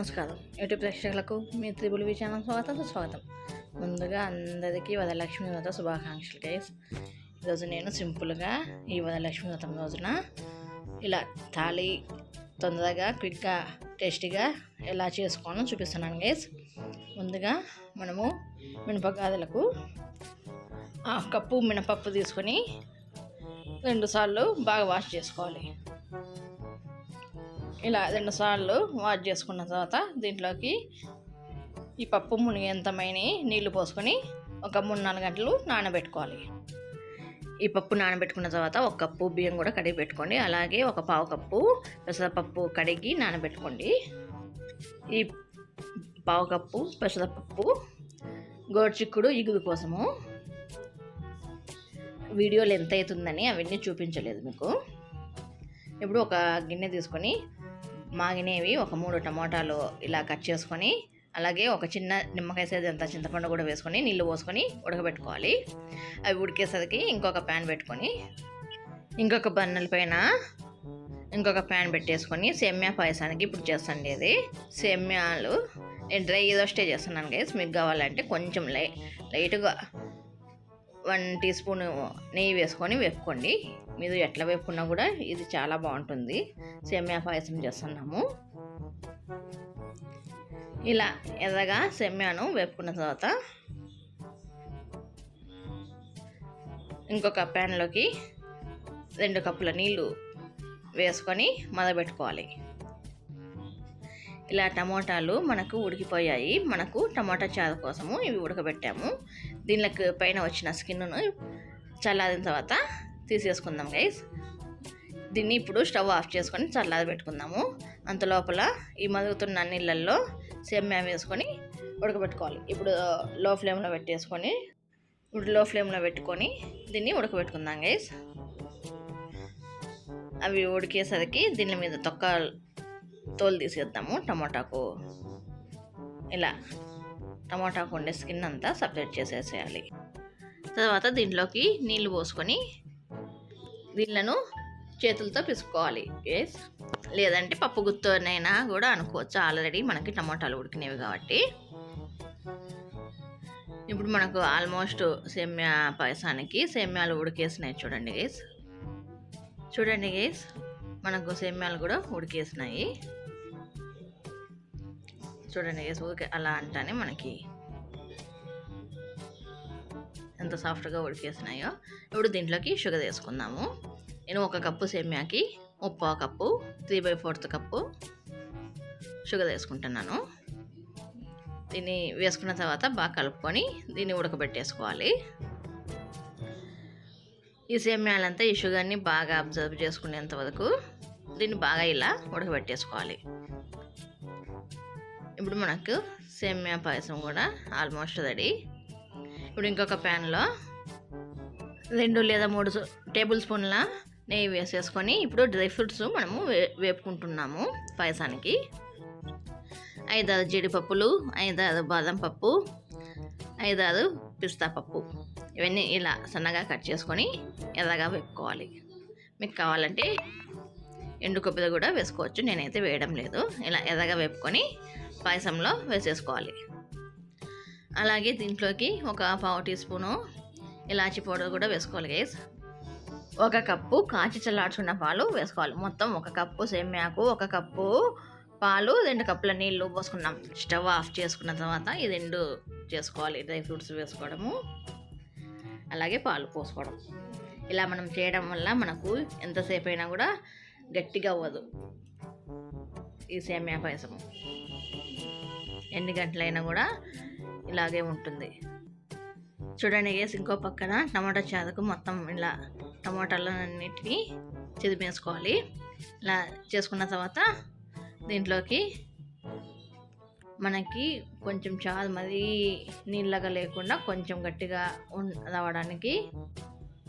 నమస్కారం. యూట్యూబ్ ప్రేక్షకులకు మీ త్రిబుల్ వి ఛానల్ స్వాగతం సుస్వాగతం ముందుగా అందరికీ వరలక్ష్మి వ్రత శుభాకాంక్షలు గైస్ ఈరోజు నేను సింపుల్గా ఈ వరలక్ష్మి వ్రతం రోజున ఇలా తాళి తొందరగా క్విక్గా టేస్టీగా ఎలా చేసుకోవాలో చూపిస్తున్నాను గైస్ ముందుగా మనము మినపగాదలకు హాఫ్ కప్పు మినపప్పు తీసుకొని రెండుసార్లు బాగా వాష్ చేసుకోవాలి. ఇలా రెండు సార్లు వాష్ చేసుకున్న తర్వాత దీంట్లోకి ఈ పప్పు మునిగేంతమైన నీళ్ళు పోసుకొని ఒక మూడు నాలుగు గంటలు నానబెట్టుకోవాలి. ఈ పప్పు నానబెట్టుకున్న తర్వాత ఒక కప్పు బియ్యం కూడా కడిగి పెట్టుకోండి. అలాగే ఒక పావు కప్పు పెసరపప్పు కడిగి నానబెట్టుకోండి. ఈ పావు కప్పు పెసరపప్పు గోడ్చిక్కుడు ఇగురు కోసము. వీడియోలు ఎంత అవుతుందని అవన్నీ చూపించలేదు మీకు. ఇప్పుడు ఒక గిన్నె తీసుకొని మాగినవి ఒక మూడు టమాటాలు ఇలా కట్ చేసుకొని అలాగే ఒక చిన్న నిమ్మకాయ సైజ్ అంత చింతపండు కూడా వేసుకొని నీళ్ళు పోసుకొని ఉడకబెట్టుకోవాలి. అవి ఉడికేసరికి ఇంకొక ప్యాన్ పెట్టుకొని ఇంకొక బన్నెల పైన ఇంకొక ప్యాన్ పెట్టేసుకొని సేమ్యా పాయసానికి ఇప్పుడు చేస్తాండి ఇది. సేమ్యాలు నేను డ్రై స్టే చేస్తున్నాను గైస్ మీకు కావాలంటే కొంచెం లై లైట్గా వన్ టీ స్పూన్ నెయ్యి వేసుకొని వేపుకోండి. మీరు ఎట్లా వేపుకున్నా కూడా ఇది చాలా బాగుంటుంది. సెమ్యా పాయసం చేస్తున్నాము. ఇలా ఎర్రగా సెమ్యాను వేపుకున్న తర్వాత ఇంకొక ప్యాన్లోకి రెండు కప్పుల నీళ్ళు వేసుకొని మదబెట్టుకోవాలి. ఇలా టమోటాలు మనకు ఉడికిపోయాయి. మనకు టమోటా చారు కోసము ఇవి ఉడకబెట్టాము. దీనికి పైన వచ్చిన స్కిన్ను చల్లారిన తర్వాత తీసేసుకుందాం గైస్ దీన్ని ఇప్పుడు స్టవ్ ఆఫ్ చేసుకొని చల్లారి పెట్టుకుందాము. అంత లోపల ఈ మరుగుతున్న నీళ్ళల్లో సేమ్యా వేసుకొని ఉడకబెట్టుకోవాలి. ఇప్పుడు లో ఫ్లేమ్లో పెట్టేసుకొని ఇప్పుడు లో ఫ్లేమ్లో పెట్టుకొని దీన్ని ఉడకబెట్టుకుందాం గైస్ అవి ఉడికేసరికి దీని మీద తొక్క తోలు తీసేద్దాము టమాటాకు. ఇలా. టమాటాకు ఉండే స్కిన్ అంతా సపరేట్ చేసేసేయాలి. తర్వాత దీంట్లోకి నీళ్ళు పోసుకొని దీళ్ళను చేతులతో పిసుకోవాలి ఎస్ లేదంటే పప్పు గుత్తోనైనా కూడా అనుకోవచ్చు. ఆల్రెడీ మనకి టమాటాలు ఉడికినవి కాబట్టి. ఇప్పుడు మనకు ఆల్మోస్ట్ సేమ్యా పాయసానికి సేమ్యాలు ఉడికేసినాయి చూడండి గేస్ చూడండి గేస్ మనకు సేమ్యాలు కూడా ఉడికేసినాయి. చూడండి గేస్ ఊరికే అలా అంటానే మనకి ఎంత సాఫ్ట్గా ఉడికేసినాయో. ఇప్పుడు దీంట్లోకి షుగర్ వేసుకుందాము. నేను ఒక కప్పు సేమ్యాకి ముప్పో cup three by fourth cup sugar వేసుకుంటున్నాను. దీన్ని వేసుకున్న తర్వాత బాగా కలుపుకొని దీన్ని ఉడకబెట్టేసుకోవాలి. ఈ సేమ్యాలంతా ఈ షుగర్ని బాగా అబ్జర్వ్ చేసుకునేంత వరకు దీన్ని బాగా ఇలా ఉడకబెట్టేసుకోవాలి. ఇప్పుడు మనకు సేమ్యా పాయసం కూడా ఆల్మోస్ట్ రెడీ ఇప్పుడు ఇంకొక ప్యాన్లో రెండు లేదా మూడు టేబుల్ స్పూన్ల నెయ్యి వేసేసుకొని ఇప్పుడు డ్రై ఫ్రూట్స్ మనము వే వేపుకుంటున్నాము పాయసానికి. ఐదారు జీడిపప్పులు ఐదారు బాదం పప్పు ఐదారు పిస్తా పప్పు. ఇవన్నీ ఇలా సన్నగా కట్ చేసుకొని ఎర్రగా వేపుకోవాలి. మీకు కావాలంటే ఎండు కొబ్బరి కూడా వేసుకోవచ్చు. నేనైతే వేయడం లేదు. ఇలా ఎర్రగా వేపుకొని పాయసంలో వేసేసుకోవాలి. అలాగే దీంట్లోకి ఒక పావు టీ స్పూను ఇలాచి పౌడర్ కూడా వేసుకోవాలి గైస్ ఒక కప్పు కాచి చల్లార్చుకున్న పాలు వేసుకోవాలి. మొత్తం ఒక కప్పు సేమ్యాకు ఒక కప్పు పాలు రెండు కప్పుల నీళ్ళు పోసుకున్నాం. స్టవ్ ఆఫ్ చేసుకున్న తర్వాత ఈ రెండు చేసుకోవాలి. డ్రై ఫ్రూట్స్ వేసుకోవడము. అలాగే పాలు పోసుకోవడం. ఇలా మనం చేయడం వల్ల మనకు ఎంతసేపు అయినా కూడా గట్టిగా అవ్వదు ఈ సేమ్యా పాయసము. ఎన్ని గంటలైనా కూడా ఇలాగే ఉంటుంది. చూడండి వేసి ఇంకో పక్కన టమాటా చారుకు మొత్తం ఇలా టమాటాలన్నిటినీ చిదిమేసుకోవాలి ఇలా చేసుకున్న తర్వాత దీంట్లోకి మనకి కొంచెం చారు మరీ నీళ్ళగా లేకుండా కొంచెం గట్టిగా రావడానికి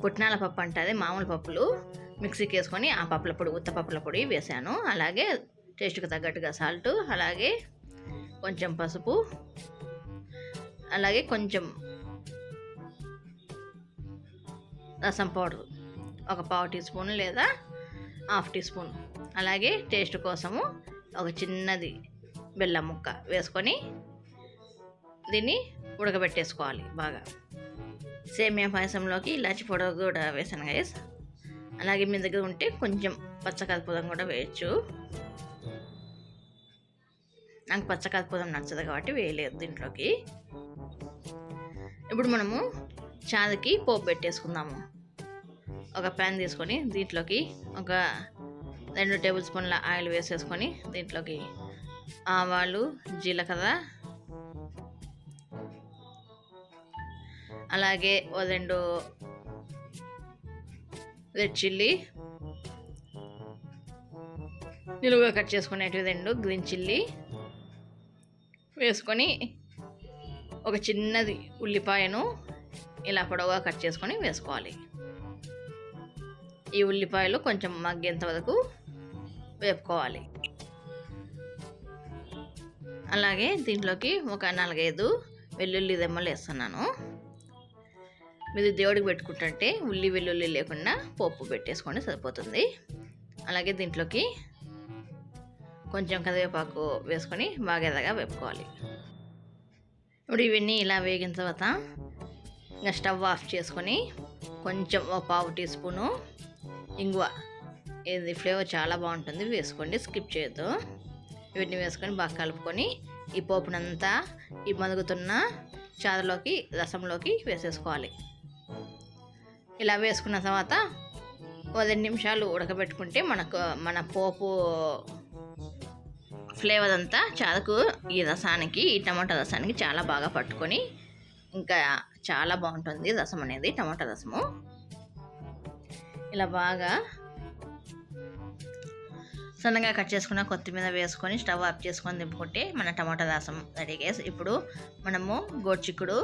పుట్నాల పప్పు అంటే మామూలు పప్పులు. మిక్సీకి వేసుకొని ఆ పప్పుల పొడి ఉత్త పప్పుల పొడి వేసాను. అలాగే టేస్ట్కి తగ్గట్టుగా సాల్ట్ అలాగే కొంచెం పసుపు అలాగే కొంచెం రసం పౌడర్. ఒక పావు టీ స్పూన్ లేదా హాఫ్ టీ స్పూన్. అలాగే టేస్ట్ కోసము ఒక చిన్నది బెల్లం ముక్క వేసుకొని దీన్ని ఉడకబెట్టేసుకోవాలి బాగా. సేమియా పాయసంలోకి ఇలాచి పొడవు కూడా వేసాను గైస్ అలాగే మీ దగ్గర ఉంటే కొంచెం పచ్చకర్పూరం కూడా వేయచ్చు. నాకు పచ్చకర్పూరం నచ్చదు కాబట్టి వేయలేదు దీంట్లోకి. ఇప్పుడు మనము చారుకి పోపు పెట్టేసుకుందాము. ఒక ప్యాన్ తీసుకొని దీంట్లోకి ఒక రెండు టేబుల్ స్పూన్ల ఆయిల్ వేసేసుకొని దీంట్లోకి ఆవాలు జీలకర్ర అలాగే ఓ రెండు రెడ్ చిల్లీ నిలువుగా కట్ చేసుకునేటివి రెండు గ్రీన్ చిల్లీ వేసుకొని ఒక చిన్నది ఉల్లిపాయను ఇలా పొడవుగా కట్ చేసుకొని వేసుకోవాలి. ఈ ఉల్లిపాయలు కొంచెం మగ్గేంత వరకు వేపుకోవాలి. అలాగే దీంట్లోకి ఒక నాలుగైదు వెల్లుల్లి దెమ్మలు వేస్తున్నాను. మీరు దేవుడికి పెట్టుకుంటుంటే ఉల్లి వెల్లుల్లి లేకుండా పోపు పెట్టేసుకోండి సరిపోతుంది. అలాగే దీంట్లోకి కొంచెం కరివేపాకు వేసుకొని బాగా ఎర్రగా వేపుకోవాలి. ఇప్పుడు ఇవన్నీ ఇలా వేగిన తర్వాత ఇంకా స్టవ్ ఆఫ్ చేసుకొని కొంచెం ఒక పావు టీ స్పూను ఇంగువ. ఇది ఫ్లేవర్ చాలా బాగుంటుంది వేసుకోండి స్కిప్ చేయొద్దు. ఇవన్నీ వేసుకొని బాగా కలుపుకొని ఈ పోపునంతా ఈ మరుగుతున్న చారులోకి రసంలోకి వేసేసుకోవాలి. ఇలా వేసుకున్న తర్వాత ఓ రెండు నిమిషాలు ఉడకబెట్టుకుంటే మనకు మన పోపు ఫ్లేవర్ అంతా చారుకు ఈ రసానికి ఈ టమాటా రసానికి చాలా బాగా పట్టుకొని ఇంకా చాలా బాగుంటుంది రసం అనేది టమాటా రసము. ఇలా బాగా సన్నగా కట్ చేసుకున్న కొత్తిమీర వేసుకొని స్టవ్ ఆఫ్ చేసుకొని దింపుకుంటే మన టమాటా రసం రెడీగా ఇప్పుడు మనము గోడ్చిక్కుడు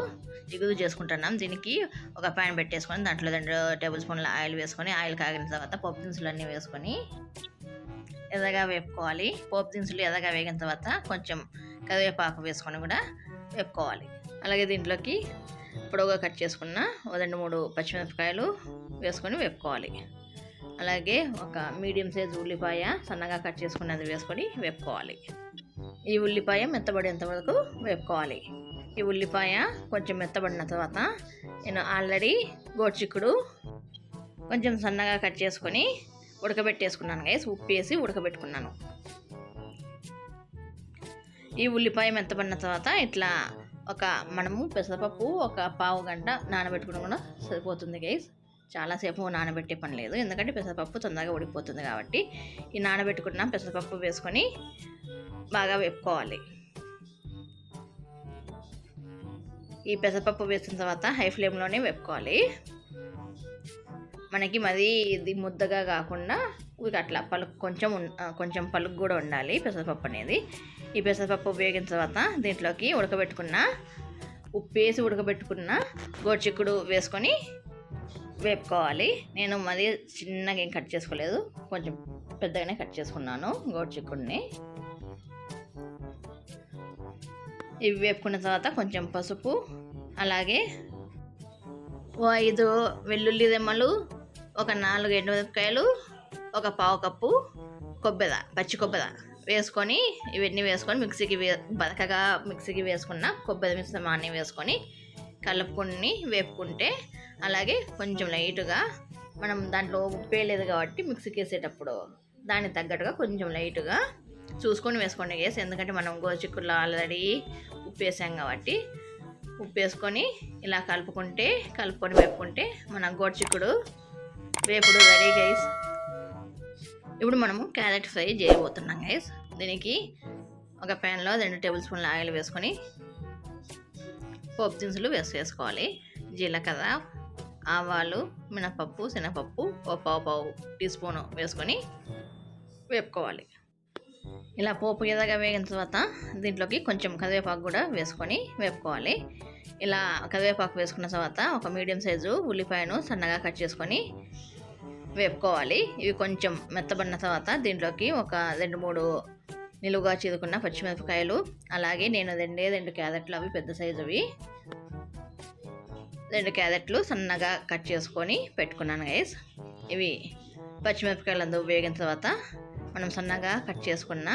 ఇగురు చేసుకుంటున్నాం. దీనికి ఒక ప్యాన్ పెట్టేసుకొని దాంట్లో రెండు టేబుల్ స్పూన్ల ఆయిల్ వేసుకొని ఆయిల్ కాగిన తర్వాత పప్పు దినుసులు అన్నీ వేసుకొని ఎదగా వేపుకోవాలి. పోపు దినుసులు ఎదగా వేగిన తర్వాత కొంచెం కరివేపాకు వేసుకొని కూడా వేపుకోవాలి. అలాగే దీంట్లోకి పొడవుగా కట్ చేసుకున్న రెండు మూడు పచ్చిమిరపకాయలు వేసుకొని వేపుకోవాలి. అలాగే ఒక మీడియం సైజ్ ఉల్లిపాయ సన్నగా కట్ చేసుకున్నది వేసుకొని వేపుకోవాలి. ఈ ఉల్లిపాయ మెత్తబడేంత వరకు వేపుకోవాలి. ఈ ఉల్లిపాయ కొంచెం మెత్తబడిన తర్వాత నేను ఆల్రెడీ గోడ్చిక్కుడు కొంచెం సన్నగా కట్ చేసుకొని ఉడకబెట్టేసుకున్నాను గైస్ ఉప్పు వేసి ఉడకబెట్టుకున్నాను. ఈ ఉల్లిపాయ మెత్తబడిన తర్వాత ఇట్లా ఒక మనము పెసరపప్పు ఒక పావు గంట నానబెట్టుకోవడం కూడా సరిపోతుంది గైస్ చాలాసేపు నానబెట్టే పని లేదు. ఎందుకంటే పెసరపప్పు తొందరగా ఉడికిపోతుంది కాబట్టి ఈ నానబెట్టుకున్న పెసరపప్పు వేసుకొని బాగా వేపుకోవాలి. ఈ పెసరపప్పు వేసిన తర్వాత హై ఫ్లేమ్లోనే వేపుకోవాలి. మనకి మరీ ఇది ముద్దగా కాకుండా అట్లా పలుకు కొంచెం కొంచెం పలుకు కూడా ఉండాలి పెసరపప్పు అనేది. ఈ పెసరపప్పు ఉపయోగించిన తర్వాత దీంట్లోకి ఉడకబెట్టుకున్న ఉప్పు వేసి ఉడకబెట్టుకున్న గోచిక్కుడు వేసుకొని వేపుకోవాలి. నేను మరీ చిన్నగా ఏం కట్ చేసుకోలేదు. కొంచెం పెద్దగానే కట్ చేసుకున్నాను గోడ్చిక్కుడిని ఇవి వేపుకున్న తర్వాత కొంచెం పసుపు అలాగే ఓ ఐదు వెల్లుల్లి రెమ్మలు ఒక నాలుగు ఎండుమిరపకాయలు ఒక పావు కప్పు కొబ్బెద పచ్చి కొబ్బెద వేసుకొని ఇవన్నీ వేసుకొని మిక్సీకి వే బరకగా మిక్సీకి వేసుకున్న కొబ్బరి మిశ్రమాన్ని వేసుకొని కలుపుకొని వేపుకుంటే అలాగే కొంచెం లైట్గా మనం దాంట్లో ఉప్పు వేయలేదు కాబట్టి మిక్సీకి వేసేటప్పుడు దానికి తగ్గట్టుగా కొంచెం లైట్గా చూసుకొని వేసుకోండి వేసి ఎందుకంటే మనం గోచిక్కుల్లో ఆల్రెడీ ఉప్పు వేసాం కాబట్టి ఉప్పు వేసుకొని ఇలా కలుపుకుంటే కలుపుకొని వేపుకుంటే మన గోడ్చిక్కుడు వేపుడు రెడీ గైస్ ఇప్పుడు మనము క్యారెట్ ఫ్రై చేయబోతున్నాం గైస్ దీనికి ఒక ప్యాన్లో రెండు టేబుల్ స్పూన్ల ఆయిల్ వేసుకొని పోపు దినుసులు వేసి వేసుకోవాలి. జీలకర్ర ఆవాలు మినపప్పు శనగపప్పు ఓ పావు పావు టీ స్పూను వేసుకొని వేపుకోవాలి. ఇలా పోపు ఎదగా వేగిన తర్వాత దీంట్లోకి కొంచెం కరివేపాకు కూడా వేసుకొని వేపుకోవాలి. ఇలా కరివేపాకు వేసుకున్న తర్వాత ఒక మీడియం సైజు ఉల్లిపాయను సన్నగా కట్ చేసుకొని వేపుకోవాలి. ఇవి కొంచెం మెత్తబడిన తర్వాత దీంట్లోకి ఒక రెండు మూడు నిలువుగా చీదుకున్న పచ్చిమిరపకాయలు అలాగే నేను రెండే రెండు క్యారెట్లు అవి పెద్ద సైజువి రెండు క్యారెట్లు సన్నగా కట్ చేసుకొని పెట్టుకున్నాను గైస్ ఇవి పచ్చిమిరపకాయలు అందరూ వేగిన తర్వాత మనం సన్నగా కట్ చేసుకున్న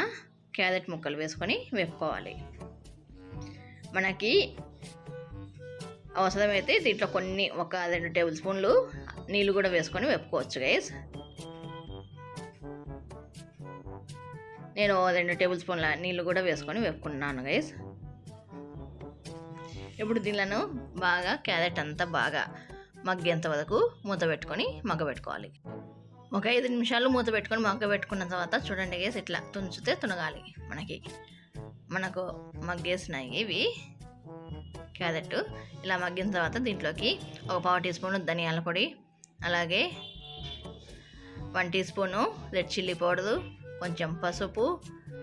క్యారెట్ ముక్కలు వేసుకొని వేపుకోవాలి. మనకి అవసరమైతే దీంట్లో కొన్ని ఒక రెండు టేబుల్ స్పూన్లు నీళ్ళు కూడా వేసుకొని వేపుకోవచ్చు గైస్ నేను రెండు టేబుల్ స్పూన్ల నీళ్ళు కూడా వేసుకొని వేపుకున్నాను గైస్ ఇప్పుడు దీనిలను బాగా క్యారెట్ అంతా బాగా మగ్గేంత వరకు మూత పెట్టుకొని మగ్గ పెట్టుకోవాలి ఒక ఐదు నిమిషాలు మూత పెట్టుకొని మగ్గ పెట్టుకున్న తర్వాత చూడండి గేస్ ఇట్లా తుంచితే తునగాలి మనకి. మనకు మగ్గేసినాయి ఇవి. క్యారెట్ ఇలా మగ్గిన తర్వాత దీంట్లోకి ఒక పావు టీ స్పూన్ ధనియాల పొడి అలాగే one teaspoon red chilli powder కొంచెం పసుపు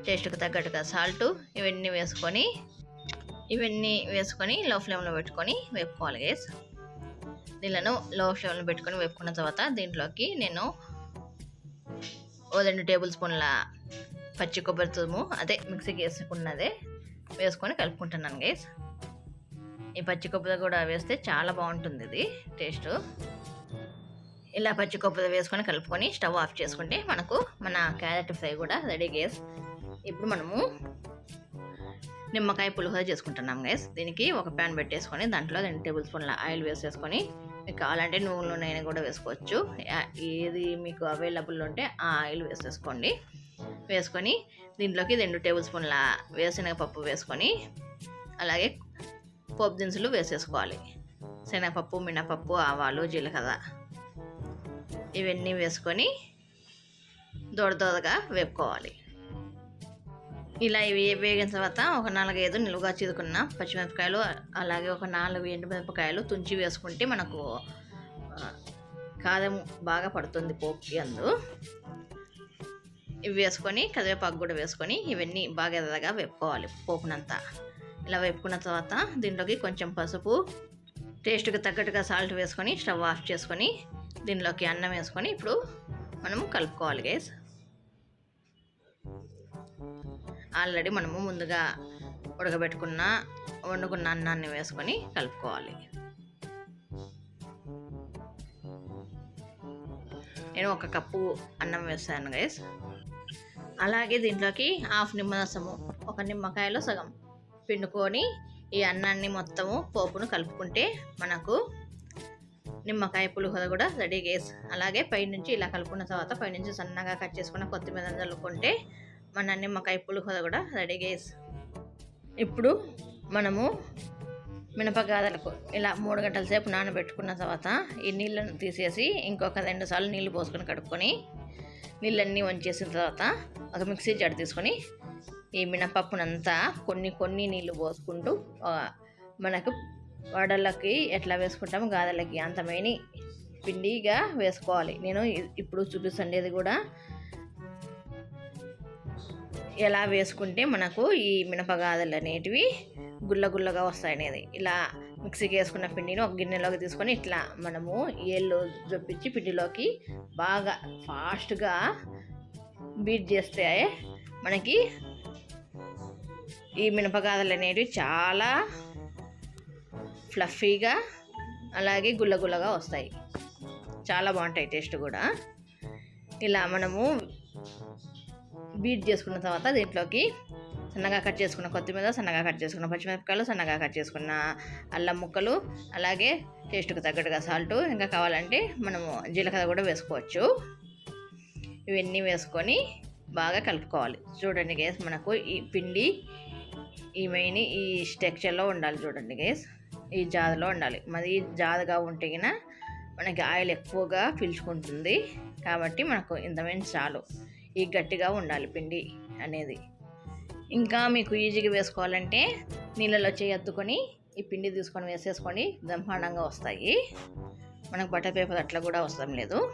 టేస్ట్కి తగ్గట్టుగా సాల్ట్ ఇవన్నీ వేసుకొని ఇవన్నీ వేసుకొని లో ఫ్లేమ్లో పెట్టుకొని వేపుకోవాలి గేస్ దీళ్ళను లో ఫ్లేమ్లో పెట్టుకొని వేపుకున్న తర్వాత దీంట్లోకి నేను ఓ రెండు టేబుల్ స్పూన్ల పచ్చి కొబ్బరి తురుము అదే మిక్సీకి వేసుకున్నదే వేసుకొని కలుపుకుంటున్నాను గైస్ ఈ పచ్చి కొబ్బరి కూడా వేస్తే చాలా బాగుంటుంది ఇది టేస్ట్ ఇలా పచ్చి కొబ్బరి వేసుకొని కలుపుకొని స్టవ్ ఆఫ్ చేసుకుంటే మనకు మన క్యారెట్ ఫ్రై కూడా రెడీ గేస్ ఇప్పుడు మనము నిమ్మకాయ పులిహోర చేసుకుంటున్నాం గైస్ దీనికి ఒక ప్యాన్ పెట్టేసుకొని దాంట్లో రెండు టేబుల్ స్పూన్ల ఆయిల్ వేసేసుకొని మీకు కావాలంటే నువ్వుల నూనె కూడా వేసుకోవచ్చు. ఏది మీకు అవైలబుల్ ఉంటే ఆ ఆయిల్ వేసేసుకోండి. వేసుకొని దీంట్లోకి రెండు టేబుల్ స్పూన్ల వేరుశనగపప్పు వేసుకొని అలాగే పోపు దినుసులు వేసేసుకోవాలి. శనగపప్పు మినపప్పు ఆవాలు జీలకర్ర ఇవన్నీ వేసుకొని దొడదొడగా వేపుకోవాలి. ఇలా ఇవి వేగిన తర్వాత ఒక నాలుగైదు నిలువుగా చిదుకున్న పచ్చిమిరపకాయలు అలాగే ఒక నాలుగు ఎండుమిరపకాయలు తుంచి వేసుకుంటే మనకు కారం బాగా పడుతుంది పోపుకి అందు ఇవి వేసుకొని కరివేపాకు కూడా వేసుకొని ఇవన్నీ బాగా ఎర్రగా వేపుకోవాలి పోపునంతా. ఇలా వేపుకున్న తర్వాత దీంట్లోకి కొంచెం పసుపు టేస్ట్కి తగ్గట్టుగా సాల్ట్ వేసుకొని స్టవ్ ఆఫ్ చేసుకొని దీనిలోకి అన్నం వేసుకొని ఇప్పుడు మనం కలుపుకోవాలి గైస్. ఆల్రెడీ మనము ముందుగా ఉడకబెట్టుకున్న వండుకున్న అన్నాన్ని వేసుకొని కలుపుకోవాలి. నేను ఒక కప్పు అన్నం వేసాను గైస్ అలాగే దీంట్లోకి హాఫ్ నిమ్మరసము ఒక నిమ్మకాయలో సగం పిండుకొని ఈ అన్నాన్ని మొత్తము పోపును కలుపుకుంటే మనకు నిమ్మకాయ పులిహోర కూడా రెడీ గేస్ అలాగే పైనుంచి ఇలా కలుపుకున్న తర్వాత పైనుంచి సన్నగా కట్ చేసుకున్న కొత్తిమీర చల్లుకుంటే మన నిమ్మకాయ పులిహోర కూడా రెడీ చేసి ఇప్పుడు మనము మినపగాదలకు ఇలా మూడు గంటల సేపు నానబెట్టుకున్న తర్వాత ఈ నీళ్ళను తీసేసి ఇంకొక రెండు సార్లు నీళ్ళు పోసుకొని కడుక్కొని నీళ్ళన్నీ వంచేసిన తర్వాత ఒక మిక్సీ జార్ తీసుకొని ఈ మినపప్పునంతా కొన్ని కొన్ని నీళ్ళు పోసుకుంటూ మనకు వడలకి ఎట్లా వేసుకుంటాము గాదలకి అంతమైన పిండిగా వేసుకోవాలి. నేను ఇప్పుడు చూపిస్తుండేది కూడా ఎలా వేసుకుంటే మనకు ఈ మినపగాదలు అనేటివి గుల్ల గుల్లగా వస్తాయి అనేది ఇలా మిక్సీకి వేసుకున్న పిండిని ఒక గిన్నెలోకి తీసుకొని ఇట్లా మనము ఏళ్ళు జొప్పించి పిండిలోకి బాగా ఫాస్ట్గా బీట్ చేస్తే మనకి ఈ మినపగాదలు అనేటివి చాలా ఫ్లఫీగా అలాగే గుల్లగుల్లగా వస్తాయి. చాలా బాగుంటాయి టేస్ట్ కూడా. ఇలా మనము బీట్ చేసుకున్న తర్వాత దీంట్లోకి సన్నగా కట్ చేసుకున్న కొత్తిమీర సన్నగా కట్ చేసుకున్న పచ్చిమిరపకాయలు సన్నగా కట్ చేసుకున్న అల్లం ముక్కలు అలాగే టేస్ట్కి తగ్గట్టుగా సాల్ట్. ఇంకా కావాలంటే మనము జీలకర్ర కూడా వేసుకోవచ్చు. ఇవన్నీ వేసుకొని బాగా కలుపుకోవాలి. చూడండి గేస్ మనకు ఈ పిండి ఈ మెయిన్ ఈ స్ట్రక్చర్లో ఉండాలి చూడండి గేస్ ఈ జాదలో ఉండాలి. మరి జాదగా ఉంటే మనకి ఆయిల్ ఎక్కువగా పీల్చుకుంటుంది. కాబట్టి మనకు ఇంతమైన చాలు. ఈ గట్టిగా ఉండాలి పిండి అనేది. ఇంకా మీకు ఈజీగా వేసుకోవాలంటే నీళ్ళలో చేయి అద్దుకొని ఈ పిండి తీసుకొని వేసేసుకొని బ్రహ్మాండంగా వస్తాయి. మనకు బటర్ పేపర్ అట్లా కూడా అవసరం లేదు.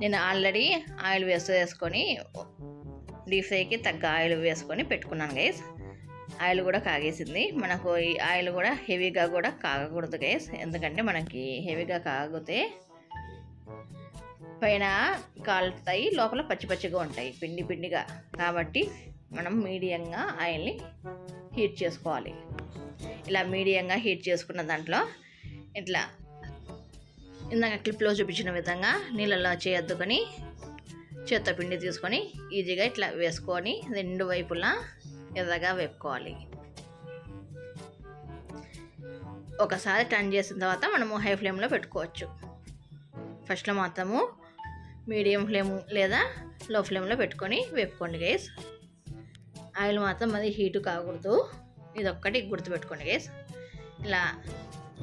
నేను ఆల్రెడీ ఆయిల్ వేసేసుకొని డీప్ ఫ్రైకి తగ్గ ఆయిల్ వేసుకొని పెట్టుకున్నాను గైస్ ఆయిల్ కూడా కాగేసింది. మనకు ఈ ఆయిల్ కూడా హెవీగా కూడా కాగకూడదు గైస్ ఎందుకంటే మనకి హెవీగా కాగితే పైన కాలుతాయి లోపల పచ్చి పచ్చిగా ఉంటాయి పిండి పిండిగా. కాబట్టి మనం మీడియంగా ఆయిల్ని హీట్ చేసుకోవాలి. ఇలా మీడియంగా హీట్ చేసుకున్న దాంట్లో ఇట్లా ఇందాక క్లిప్లో చూపించిన విధంగా నీళ్ళలో చేయొద్దుకొని చేత్తో పిండి తీసుకొని ఈజీగా ఇట్లా వేసుకొని రెండు వైపులా ఎర్రగా వేపుకోవాలి. ఒకసారి టర్న్ చేసిన తర్వాత మనము హై ఫ్లేమ్లో పెట్టుకోవచ్చు. ఫస్ట్లో మాత్రము మీడియం ఫ్లేమ్ లేదా లో ఫ్లేమ్లో పెట్టుకొని వేపుకోండి గైస్ ఆయిల్ మాత్రం మరి హీట్ కాకూడదు. ఇది ఒక్కటి గుర్తుపెట్టుకోండి గైస్ ఇలా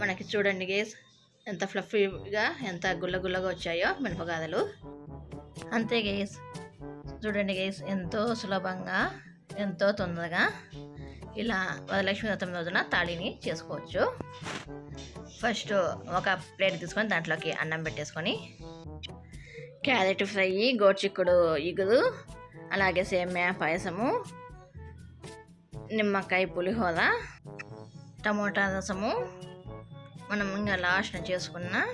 మనకి చూడండి గైస్ ఎంత ఫ్లఫీగా ఎంత గుల్లగుల్లగా వచ్చాయో మినపగాదలు. అంతే గైస్ చూడండి గైస్ ఎంతో సులభంగా ఎంతో తొందరగా ఇలా వరలక్ష్మి వ్రతం రోజున తాళిని చేసుకోవచ్చు. ఫస్ట్ ఒక ప్లేట్ తీసుకొని దాంట్లోకి అన్నం పెట్టేసుకొని క్యారెట్ ఫ్రై గోచిక్కుడు ఇగురు అలాగే సేమ్యా పాయసము నిమ్మకాయ పులిహోర టమోటా రసము. మనం ఇంకా లాస్ట్న చేసుకున్న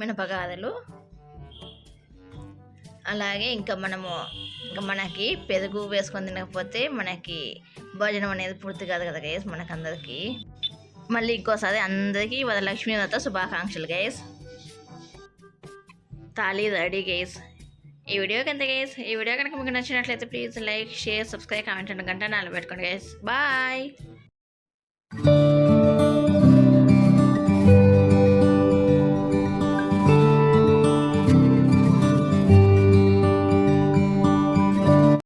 మినపగారెలు. అలాగే ఇంకా మనము ఇంకా మనకి పెరుగు వేసుకొని తినకపోతే మనకి భోజనం అనేది పూర్తి కాదు కదా గైస్ మనకందరికీ. మళ్ళీ ఇంకోసారి అందరికీ వరలక్ష్మి వ్రత శుభాకాంక్షలు గైస్ తాలీ రెడీ గేస్ ఈ వీడియో కింద గేస్ ఈ వీడియో కనుక మీకు నచ్చినట్లయితే please like share subscribe comment and గంట నాలుగు పెట్టుకోండి గేస్ బాయ్